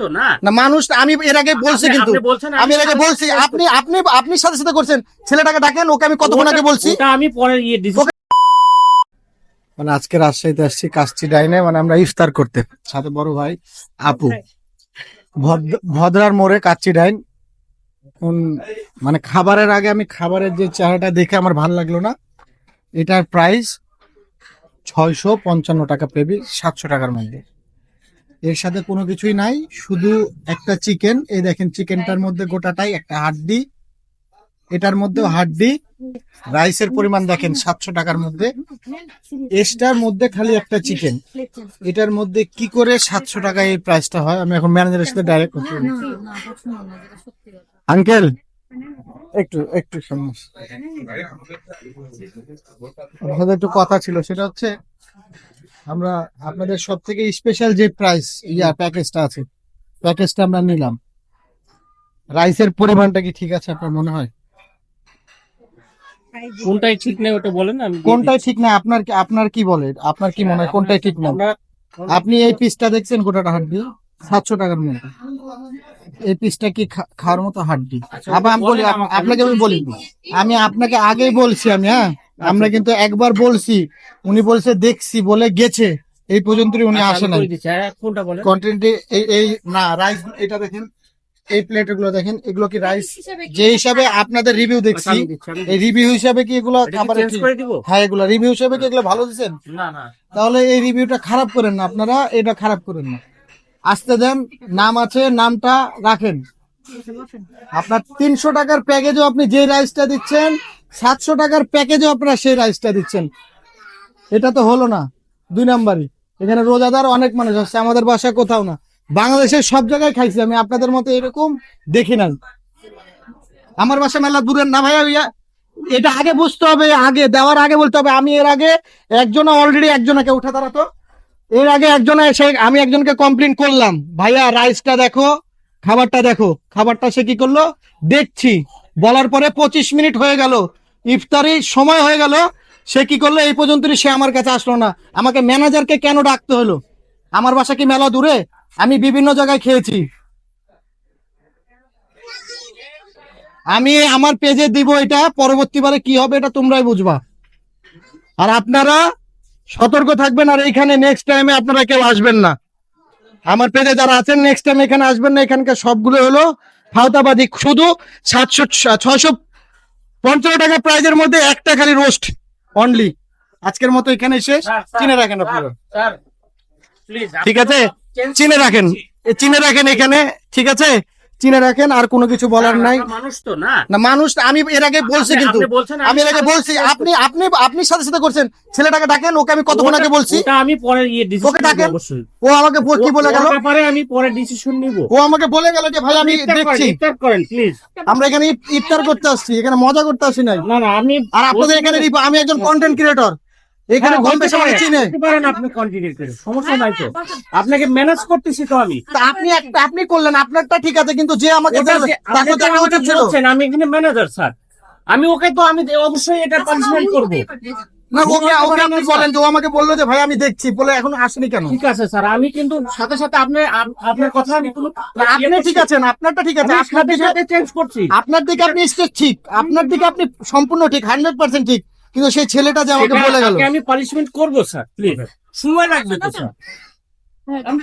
না? না মানুষ আমি এর আগে বলছি কিন্তু। আমি এর আগে বলছি আপনি আপনি আপনি সাথে সাথে করছেন। ছেলেটাকে ডাকেন ওকে আমি কতক্ষণ আগে বলছি? আমি পরে ইয়ে মানে আজকে রাজশাহীতে আসছি ডাইনে মানে আমরা ইফতার করতে। সাথে বড় ভাই আপু। ভদ্র- ভদ্রার মোড়ে কাচ্চি ডাইন। মানে খাবারের আগে আমি খাবারের যে চেহারাটা দেখে আমার ভালো লাগল না। এটার প্রাইস ছয়শো পঞ্চান্ন টাকা পেবি সাতশো টাকার মধ্যে। এর সাথে কোনো কিছুই নাই, শুধু একটা চিকেন এই দেখেন চিকেনটার মধ্যে গোটাটাই, একটা হাড্ডি, এটার মধ্যেও হাড্ডি রাইসের পরিমাণ দেখেন সাতশো টাকার মধ্যে। এসটার মধ্যে খালি একটা চিকেন এটার মধ্যে কি করে সাতশো টাকায় এই প্রাইসটা হয়? আমি এখন ম্যানেজারের সাথে ডাইরেক্ট বলব আঙ্কেল, একটু একটু সমস্যা। একটু কথা ছিল, সেটা হচ্ছে আমরা আপনাদের সব থেকে স্পেশাল যে প্রাইস ইয়া প্যাকেজটা আছে প্যাকেজটা আমরা নিলাম। রাইসের পরিমাণটা কি ঠিক আছে আপনার মনে হয়? কোনটাই ঠিক নেই ওটা বলেন আমি কোনটাই ঠিক না আপনার কি আপনার কি বলে? আপনার কি মনে হয় কোনটাই ঠিক না আপনি এই পিসটা দেখছেন গোটাটা হাড্ডি? সাতশো টাকার মধ্যে এই পিসটা কি খা- খাওয়ার মতো হাড্ডি? আবার আমি বলি আপনাকে আমি বলি আমি আপনাকে আগেই বলছি আমি হ্যাঁ? আমরা কিন্তু একবার বলছি উনি বলছে দেখছি বলে গেছে। এই পর্যন্তই উনি আচ্ছা, আসে বলেন। কন্টেন্টে এই এই না রাইস এটা দেখেন এই প্লেটগুলো দেখেন এগুলো কি রাইস যে হিসাবে আপনাদের রিভিউ আচ্ছা, দেখছি এই রিভিউ হিসাবে কি এগুলো খাবার চেঞ্জ করে দিব? হ্যাঁ এগুলো রিভিউ হিসাবে কি এগুলো ভালো দিচ্ছেন? না না। তাহলে এই রিভিউটা খারাপ করেন না আপনারা এটা খারাপ করেন না। আসতে দেন নাম আছে নামটা রাখেন। আপনার তিনশো টাকার প্যাকেজও আপনি যে রাইসটা দিচ্ছেন সাতশো টাকার প্যাকেজও আপনারা সেই রাইসটা দিচ্ছেন। এটা তো হলো না দুই নাম্বারই। এখানে রোজাদার অনেক মানুষ আসছে আমাদের বাসায় কোথাও না। বাংলাদেশের সব জায়গায় খাইছি আমি আপনাদের মতো এরকম দেখি নাই। আমার বাসা মেলা দূরের না ভাইয়া ইয়া, এটা আগে বুঝতে হবে আগে দেওয়ার আগে বলতে হবে। আমি এর আগে একজনে অলরেডি একজনকে উঠে দাঁড়াতো। এর আগে একজনে এসে আমি একজনকে কমপ্লেন করলাম ভাইয়া রাইসটা দেখো খাবারটা দেখো। খাবারটা সে কি করল? দেখছি। বলার পরে পঁচিশ মিনিট হয়ে গেল। ইফতারি সময় হয়ে গেল। সে কি করল? এই পর্যন্ত সে আমার কাছে আসলো না। আমাকে ম্যানেজারকে কেন ডাকতে হলো? আমার বাসা কি মেলা দূরে? আমি বিভিন্ন জায়গায় খেয়েছি। আমি আমার পেজে দিব এটা পরবর্তীবারে কি হবে এটা তোমরাই বুঝবা। আর আপনারা সতর্ক থাকবেন আর এইখানে নেক্সট টাইমে আপনারা কেউ আসবেন না। আমার পেজে যারা আছেন নেক্সট টাইম এখানে আসবেন না, এখানকার সবগুলো হলো ফাউতাবাদি শুধু সাতশো ছয়শো পঞ্চান্ন টাকা প্রাইজের মধ্যে একটা খালি রোস্ট অনলি আজকের মতো এখানে শেষ। স্যার, চিনে রাখেন আপনারা। ঠিক আছে? চিনে রাখেন। চিনে রাখেন এখানে। ঠিক আছে? চিনে রাখেন আর কোনো কিছু বলার নাই। মানুষ তো না। না মানুষ আমি এর আগে বলছি কিন্তু। আমি এর আগে বলছি আপনি আপনি আপনি সাথে সাথে করছেন। ছেলেটাকে ডাকেন ওকে আমি কতক্ষণ আগে বলছি? আমি পরে ইয়ে ডিসিশন ওকে ডাকেন। ও আমাকে কি বলে গেল? ব্যাপারে আমি পরে ডিসিশন নিব। ও আমাকে বলে গেল যে ভাই আমি দেখছি। ইফতার করেন প্লিজ আমরা এখানে ইফতার করতে আসছি এখানে মজা করতে আসি নাই। না না আমি আর আপনাদের এখানে আমি একজন কন্টেন্ট ক্রিয়েটর এখানে হ্যাঁ, কম হতে বেশি পারে, আমাকে চিনে পারেন আপনি কন্টিনিউ করে। সমস্যা নাই তো। আপনাকে ম্যানেজ করতেছি তো আমি। আপনি আপনি করলেন আপনারটা ঠিক আছে কিন্তু যে আমাকে তাকে উচিত ছিল। আমি এখানে ম্যানেজার স্যার। আমি ওকে তো আমি অবশ্যই এটা পানিশমেন্ট করব। না ওকে ওকে আপনি বলেন যে ও আমাকে বলল যে ভাই আমি দেখছি। বলে এখন আসেনি কেন? ঠিক আছে স্যার আমি কিন্তু সাথে সাথে আপনি আপনার কথা আমি আপনি ঠিক আছেন আপনারটা ঠিক আছে। আপনার দিকে চেঞ্জ করছি। আপনার দিকে আপনি ঠিক। আপনার দিকে আপনি সম্পূর্ণ ঠিক হান্ড্রেড পার্সেন্ট ঠিক। কিন্তু সেই ছেলেটা যে আমাকে বলে গেল। আমি পানিশমেন্ট করব স্যার প্লিজ সময় লাগবে তো স্যার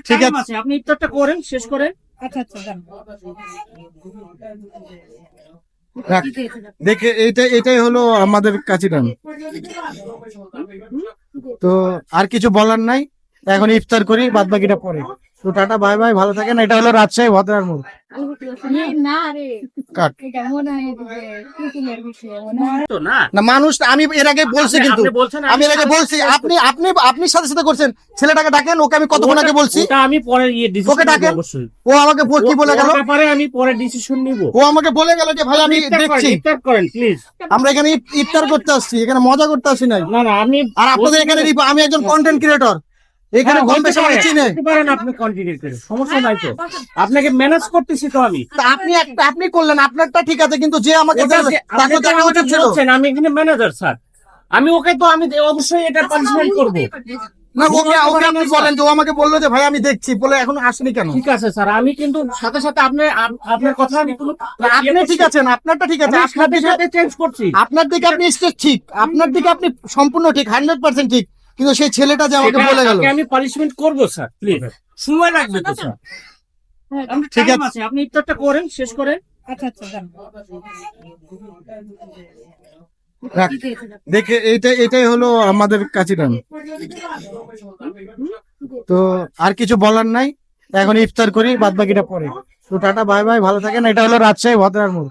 ঠিক আছে। আপনি ইফতারটা করেন শেষ করেন। আচ্ছা আচ্ছা দেখে এটা এটাই হলো আমাদের কাছে দাম তো আর কিছু বলার নাই। এখন ইফতার করি বাদ বাকিটা পরে। তো টাটা বাই বাই ভালো থাকেন। এটা হলো রাজশাহী ভদ্রার মোড়। না মানুষ আমি এর আগে বলছি কিন্তু। আমি এর আগে বলছি আপনি আপনি আপনি সাথে সাথে করছেন। ছেলেটাকে ডাকেন ওকে আমি কতক্ষণ আগে বলছি। আমি পরে ইয়ে ওকে ডাকেন। ও আমাকে বল- কি বলে গেল? ব্যাপারে আমি পরে ডিসিশন নিব। ও আমাকে বলে গেল যে ভাই আমি দেখছি। ইফতার করেন প্লিজ আমরা এখানে ইফ- ইফতার করতে আসছি এখানে মজা করতে আসি নাই। না না আমি আর আপনাদের এখানে আমি একজন কন্টেন্ট ক্রিয়েটর এখানে হ্যাঁ, কম বেশি আমাকে পারে, পারেন আপনি কন্টিনিউ করে। সমস্যা নাই তো। আপনাকে ম্যানেজ করতেছি তো আমি। তা আপনি একটা আপনি করলেন আপনারটা ঠিক আছে কিন্তু যে আমাকে তাকে তো বলছেন, আমি এখানে ম্যানেজার স্যার আমি ওকে তো আমি অবশ্যই এটা পানিশমেন্ট করব। না ওকে ওকে আপনি বলেন যে ও আমাকে বলল যে ভাই আমি দেখছি। বলে এখন আসেনি কেন? ঠিক আছে স্যার আমি কিন্তু সাথে সাথে আপনি আপনার কথা আমি আপনি ঠিক আছেন আপনারটা ঠিক আছে। আপনার সাথে দিকে সাথে চেঞ্জ করছি। আপনার দিকে আপনি ঠিক আপনার দিকে আপনি সম্পূর্ণ ঠিক হান্ড্রেড পার্সেন্ট ঠিক। কিন্তু সেই ছেলেটা যে আমাকে বলে গেল। আমি পানিশমেন্ট করব স্যার প্লিজ সময় লাগবে তো স্যার হ্যাঁ, ঠিক আছে। আপনি ইফতারটা করেন শেষ করেন। আচ্ছা আচ্ছা। দেখে এইটা এটাই হলো আমাদের কাছে তো আর কিছু বলার নাই। এখন ইফতার করি বাদ বাকিটা পরে। তো টাটা বাই বাই ভালো থাকেন। এটা হলো রাজশাহী ভদ্রার মোড়।